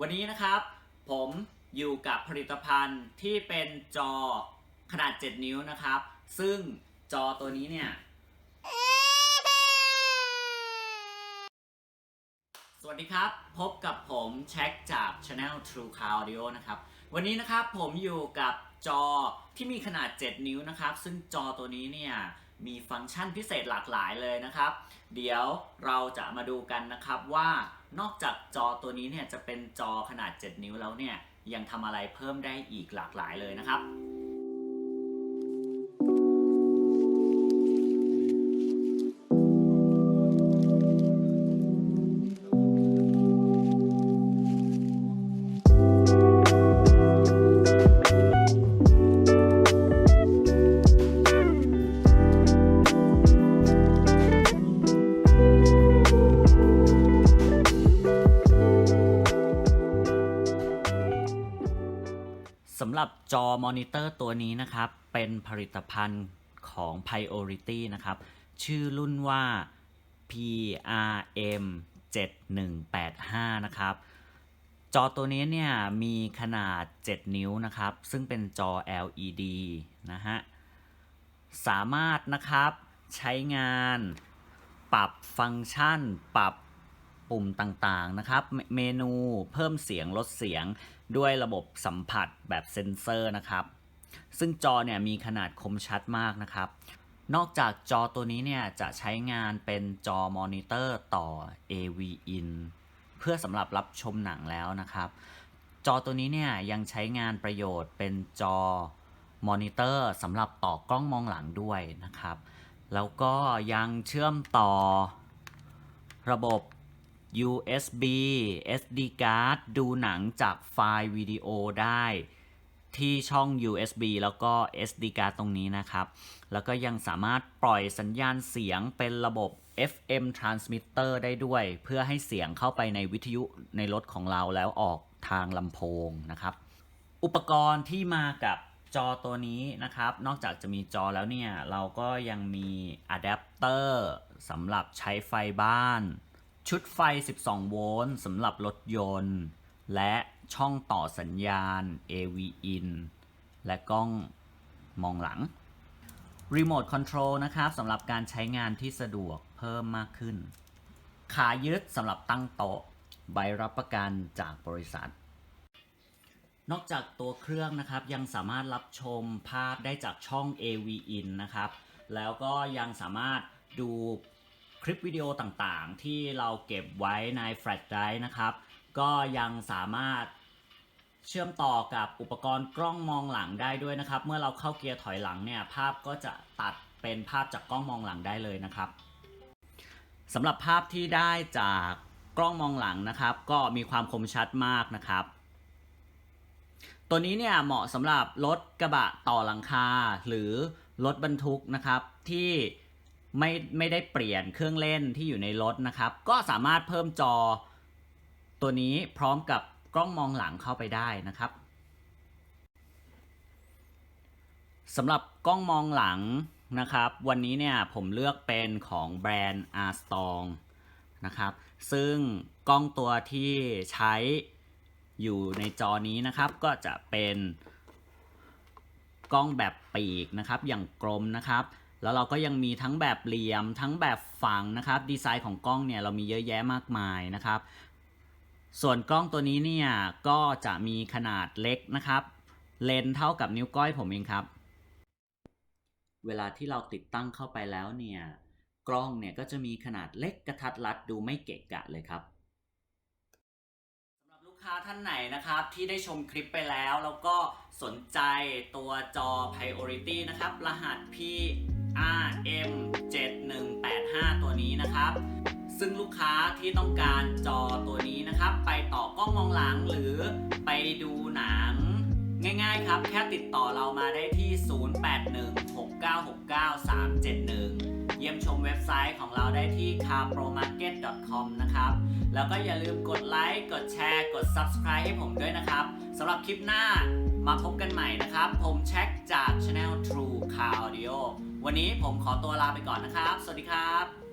วันนี้นะครับ ผมอยู่กับผลิตภัณฑ์ที่เป็นจอขนาด 7 นิ้วนะครับ ซึ่งจอตัวนี้เนี่ย สวัสดีครับ พบกับผมแช็คจาก Channel True Car Audio นะครับ วันนี้นะครับผมอยู่กับจอที่มีขนาด 7 นิ้วนะครับ ซึ่งจอตัวนี้เนี่ย มีฟังก์ชันพิเศษหลากหลายเลยนะครับ เดี๋ยวเราจะมาดูกันนะครับว่านอกจากจอตัวนี้เนี่ยจะเป็นจอขนาด 7 นิ้วแล้วเนี่ยยังทำอะไรเพิ่มได้อีกหลากหลายเลยนะครับำหรับจอมอนิเตอร์ตัวนี้นะครับ เป็นผลิตภัณฑ์ของ Priority นะครับ ชื่อรุ่นว่า PRM 7185 นะครับ จอตัวนี้เนี่ยมีขนาด 7 นิ้วนะครับ ซึ่งเป็นจอ LED นะฮะ สามารถนะครับใช้งานปรับฟังก์ชัน ปรับ ปุ่มต่างๆนะครับเมเมนูเพิ่มเสียงลดเสียงด้วยระบบสัมผัสแบบเซ็นเซอร์นะครับ ซึ่งจอเนี่ยมีขนาดคมชัดมากนะครับ นอกจากจอตัวนี้เนี่ยจะใช้งานเป็นจอมอนิเตอร์ต่อ AV in เพื่อสำหรับรับชมหนังแล้วนะครับ จอตัวนี้เนี่ยยังใช้งานประโยชน์เป็นจอมอนิเตอร์สำหรับต่อกล้องมองหลังด้วยนะครับ แล้วก็ยังเชื่อมต่อระบบ USB SD card ดูหนังจากไฟล์วิดีโอได้ที่ช่อง USB แล้วก็ SD card ตรงนี้นะครับ แล้วก็ยังสามารถปล่อยสัญญาณเสียงเป็นระบบ FM transmitter ได้ด้วย เพื่อให้เสียงเข้าไปในวิทยุในรถของเราแล้วออกทางลำโพงนะครับ อุปกรณ์ที่มากับจอตัวนี้นะครับ นอกจากจะมีจอแล้วเนี่ย เราก็ยังมีอะแดปเตอร์สำหรับใช้ไฟบ้าน ชุดไฟ 12 โวลต์สำหรับรถยนต์ และช่องต่อสัญญาณ AV in และกล้องมองหลัง รีโมทคอนโทรลนะครับสำหรับการใช้งานที่สะดวกเพิ่มมากขึ้น ขายึดสำหรับตั้งโต๊ะ ใบรับประกันจากบริษัท นอกจากตัวเครื่องนะครับยังสามารถรับชมภาพได้จากช่อง AV in นะครับ แล้วก็ยังสามารถดู คลิปวิดีโอต่างๆ ที่เราเก็บไว้ในแฟลชไดรฟ์นะครับ ก็ยังสามารถเชื่อมต่อกับอุปกรณ์กล้องมองหลังได้ด้วยนะครับ เมื่อเราเข้าเกียร์ถอยหลังเนี่ยภาพก็จะตัดเป็นภาพจากกล้องมองหลังได้เลยนะครับสำหรับภาพที่ได้จากกล้องมองหลังนะครับ ก็มีความคมชัดมากนะครับ ตัวนี้เนี่ยเหมาะสำหรับรถกระบะต่อหลังคาหรือรถบรรทุกนะครับที่ ไม่ไม่ได้เปลี่ยนเครื่องเล่นที่อยู่ในรถนะครับ ก็สามารถเพิ่มจอตัวนี้พร้อมกับกล้องมองหลังเข้าไปได้นะครับสำหรับกล้องมองหลังนะครับ วันนี้เนี่ยผมเลือกเป็นของแบรนด์ R Strong นะครับ ซึ่งกล้องตัวที่ใช้อยู่ในจอนี้นะครับ ก็จะเป็นกล้องแบบปีกนะครับ อย่างกลมนะครับ แล้วเราก็ยังมีทั้งแบบเหลี่ยมทั้งแบบฝังนะครับ ดีไซน์ของกล้องเนี่ยเรามีเยอะแยะมากมายนะครับ ส่วนกล้องตัวนี้เนี่ยก็จะมีขนาดเล็กนะครับ เลนเท่ากับนิ้วก้อยผมเองครับ เวลาที่เราติดตั้งเข้าไปแล้วเนี่ยกล้องเนี่ยก็จะมีขนาดเล็กกระทัดรัดดูไม่เกะกะเลยครับสำหรับลูกค้าท่านไหนนะครับ ที่ได้ชมคลิปไปแล้วแล้วก็สนใจตัวจอ Priority นะครับ รหัส RM 7185 ตัวนี้นะครับ ซึ่งลูกค้าที่ต้องการจอตัวนี้นะครับ ไปต่อกล้องมองหลังหรือไปดูหนัง ง่ายๆครับ แค่ติดต่อเรามาได้ที่ 0816969371 ไซต์ของเราได้ที่ carpromarket.com นะครับ แล้วก็อย่าลืมกดไลค์ กดแชร์ กด Subscribe ให้ผมด้วยนะครับสำหรับคลิปหน้ามาพบกันใหม่นะครับ ผมแช็คจาก Channel True Car Audio วันนี้ผมขอตัวลาไปก่อนนะครับ สวัสดีครับ